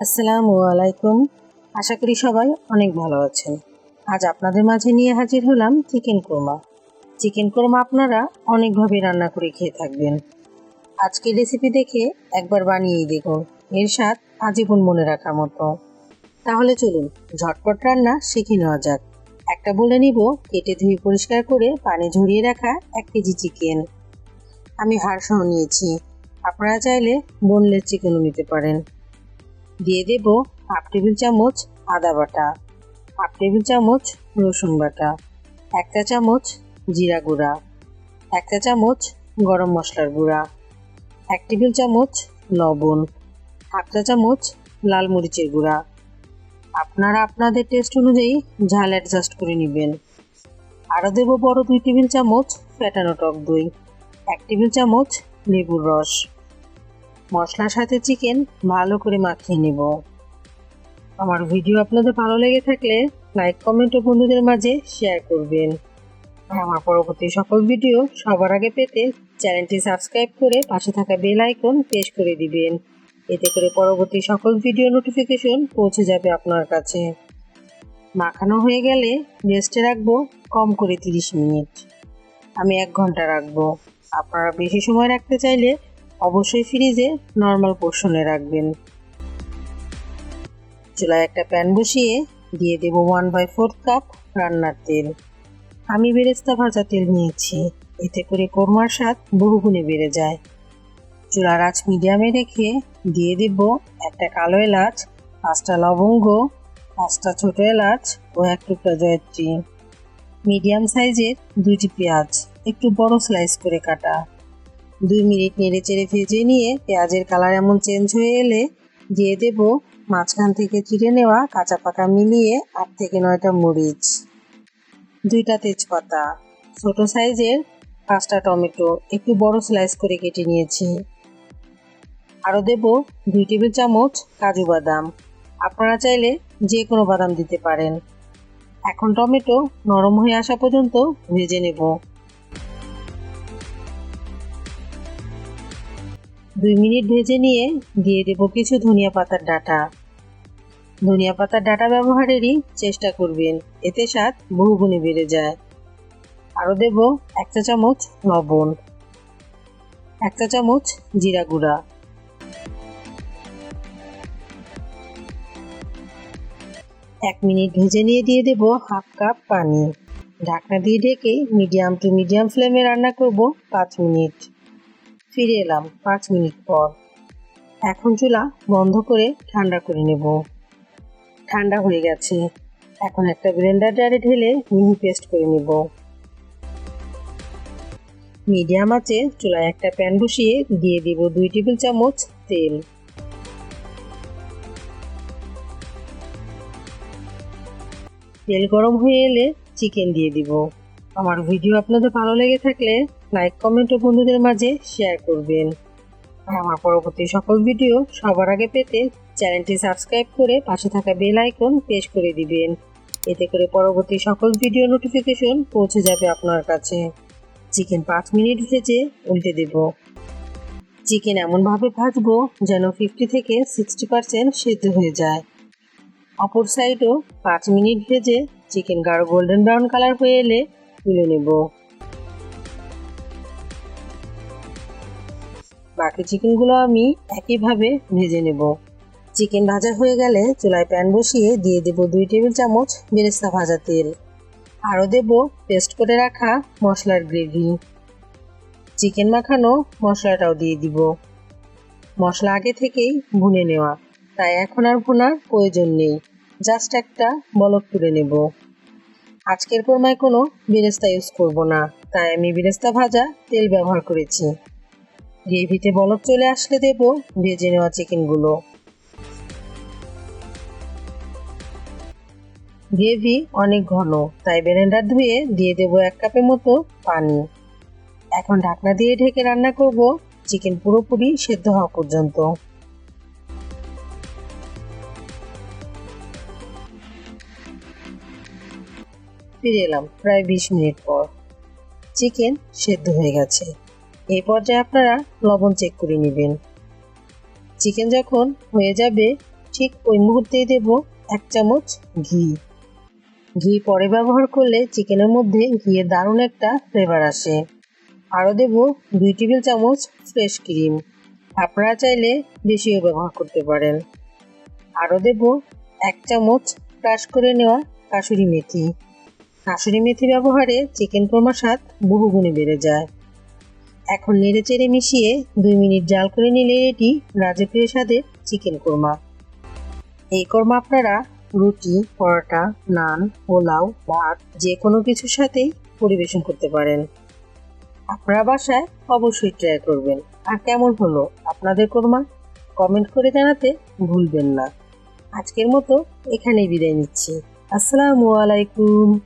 আসসালামু আলাইকুম। আশা করি সবাই অনেক ভালো আছেন। আজ আপনাদের মাঝে নিয়ে হাজির হলাম চিকেন কোরমা। চিকেন কোরমা আপনারা অনেকভাবে রান্না করে খেয়ে থাকবেন। আজকের রেসিপি দেখে একবার বানিয়েই দেখুন। এর স্বাদ আজীবন মনে রাখার মতো। তাহলে চলুন, ঝটপট রান্না শিখে নেওয়া যাক। একটা বলে নিব, কেটে ধুয়ে পরিষ্কার করে পানি ঝরিয়ে রাখা এক কেজি চিকেন। আমি হাড় সহ নিয়েছি। আপনারা চাইলে বোনলেস চিকেনও নিতে পারেন। দিয়ে দেব হাফ টেবিল চামচ আদা বাটা হাফ টেবিল চামচ রসুন বাটা, একটা চামচ জিরা গুঁড়া, একটা চামচ গরম মশলার গুঁড়া, এক টেবিল চামচ লবণ, হাফ চা চামচ লাল মরিচের গুঁড়া। আপনারা আপনাদের টেস্ট অনুযায়ী ঝাল অ্যাডজাস্ট করে নেবেন। আরও দেব বড় দুই টেবিল চামচ ফ্যাটানো টক দই, এক টেবিল চামচ লেবুর রস। মশলার সাথে চিকেন ভালো করে মাখিয়ে নেব। আমার ভিডিও আপনাদের ভালো লেগে থাকলে লাইক কমেন্ট ও বন্ধুদের মাঝে শেয়ার করবেন। আর আমার পরবর্তী সকল ভিডিও সবার আগে পেতে চ্যানেলটি সাবস্ক্রাইব করে পাশে থাকা বেল আইকন প্রেস করে দিবেন। এতে করে পরবর্তী সকল ভিডিও নোটিফিকেশন পৌঁছে যাবে আপনার কাছে। মাখানো হয়ে গেলে রেস্টে রাখব কম করে তিরিশ মিনিট। আমি এক ঘণ্টা রাখব। আপনারা বেশি সময় রাখতে চাইলে অবশ্যই ফ্রিজে নর্মাল পোর্শনে রাখবেন। চুলায় একটা প্যান বসিয়ে দিয়ে দেব ওয়ান বাই ফোর্থ কাপ রান্নার তেল। আমি বেরেস্তা ভাজা তেল নিয়েছি, এতে করে কোরমার স্বাদ বহুগুণে বেড়ে যায়। চুলার আঁচ মিডিয়ামে রেখে দিয়ে দেব একটা কালো এলাচ, পাঁচটা লবঙ্গ, পাঁচটা ছোট এলাচ ও এক টুকরা জয়ত্রী। মিডিয়াম সাইজের দুটি পেঁয়াজ, একটু বড় স্লাইস করে কাটা। দুই মিনিট নেড়ে চেড়ে ভেজে নিয়ে পেঁয়াজের কালার এমন চেঞ্জ হয়ে এলে দিয়ে দেব মাঝখান থেকে চিড়ে নেওয়া কাঁচা পাকা মিলিয়ে আট থেকে নয়টা মরিচ, দুইটা তেজপাতা, ছোট সাইজের পাঁচটা টমেটো, একটু বড় স্লাইস করে কেটে নিয়েছি। আরও দেব দুই টেবিল চামচ কাজু বাদাম, আপনারা চাইলে যে কোনো বাদাম দিতে পারেন। এখন টমেটো নরম হয়ে আসা পর্যন্ত ভেজে নেব। দুই মিনিট ভেজে নিয়ে দিয়ে দেব কিছু ধনিয়া পাতার ডাটা। ধনিয়া পাতার ডাটা ব্যবহারেরই চেষ্টা করবেন, এতে স্বাদ বহুগুণে বেড়ে যায়। আরও দেব এক চা চামচ লবণ, এক চা চামচ জিরা গুঁড়া। এক মিনিট ভেজে নিয়ে দিয়ে দেব হাফ কাপ পানি। ঢাকনা দিয়ে ঢেকে মিডিয়াম টু মিডিয়াম ফ্লেমে রান্না করব পাঁচ মিনিট। ফিরে এলাম পাঁচ মিনিট পর। এখন চুলা বন্ধ করে ঠান্ডা করে নেব। ঠান্ডা হয়ে গেছে। এখন একটা ব্লেন্ডার জারে ঢেলে মিহি পেস্ট করে নেব। মিডিয়াম আছে চুলায় একটা প্যান বসিয়ে দিয়ে দিব দুই টেবিল চামচ তেল। তেল গরম হয়ে এলে চিকেন দিয়ে দিব। আমার ভিডিও আপনাদের ভালো লেগে থাকলে লাইক কমেন্ট ও বন্ধুদের মাঝে শেয়ার করবেন। আর আমার পরবর্তী সকল ভিডিও সবার আগে পেতে চ্যানেলটি সাবস্ক্রাইব করে পাশে থাকা বেল আইকন প্রেস করে দিবেন। এতে করে পরবর্তী সকল ভিডিও নোটিফিকেশন পৌঁছে যাবে আপনার কাছে। চিকেন পাঁচ মিনিট ভেজে উল্টে দেব। চিকেন এমনভাবে ভাজবো যেন ফিফটি থেকে সিক্সটি পার্সেন্ট সেদ্ধ হয়ে যায়। অপর সাইডও পাঁচ মিনিট ভেজে চিকেন গাঢ় গোল্ডেন ব্রাউন কালার হয়ে এলে তুলে নেব। বাকি চিকেনগুলো আমি একইভাবে ভেজে নেব। চিকেন ভাজা হয়ে গেলে চুলায় প্যান বসিয়ে দিয়ে দেব দুই টেবিল চামচ বেরেস্তা ভাজা তেল। আরও দেব পেস্ট করে রাখা মশলার গ্রেভি। চিকেন মাখানো মশলাটাও দিয়ে দিব। মশলা আগে থেকেই ভুনে নেওয়া, তাই এখন আর ভুনার প্রয়োজন নেই। জাস্ট একটা বলক তুলে নেব। আজকের কোরমায় কোনো বেরেস্তা ইউজ করব না, তাই আমি বেরেস্তা ভাজা তেল ব্যবহার করেছি। গ্রেভিতে বলক চলে আসলে দেব, ভেজে নেওয়া চিকেনগুলো। গ্রেভি অনেক ঘন, তাই ব্লেন্ডার ধুয়ে দিয়ে দেব এক কাপের মতো পানি। এখন ঢাকনা দিয়ে ঢেকে রান্না করব, চিকেন পুরোপুরি সেদ্ধ হওয়া পর্যন্ত। ফিরে এলাম প্রায় বিশ মিনিট পর। চিকেন সেদ্ধ হয়ে গেছে। এই পর্যায়ে আপনারা লবণ চেক করে নেবেন। চিকেন যখন হয়ে যাবে, ঠিক ওই মুহূর্তেই দেব এক চামচ ঘি। ঘি পরে ব্যবহার করলে চিকেনের মধ্যে ঘিয়ের দারুণ একটা ফ্লেভার আসে। আরও দেব দুই টেবিল চামচ ফ্রেশ ক্রিম আপনারা চাইলে বেশিও ব্যবহার করতে পারেন। আরও দেব এক চামচ ক্রাশ করে নেওয়া কাসুরি মেথি। কাসুরি মেথি ব্যবহারে চিকেন কোরমার স্বাদ বহুগুণে বেড়ে যায়। এখন নেড়ে চেড়ে মিশিয়ে দুই মিনিট জাল করে নিলে এটি রাজকীয় স্বাদের চিকেন কোরমা। এই কোরমা আপনারা রুটি, পরোটা, নান, পোলাও, ভাত যে কোনো কিছুর সাথেই পরিবেশন করতে পারেন। আপনারা বাসায় অবশ্যই ট্রাই করবেন। আর কেমন হলো আপনাদের কোরমা? কমেন্ট করে জানাতে ভুলবেন না। আজকের মতো এখানেই বিদায় নিচ্ছি। আসসালামু আলাইকুম।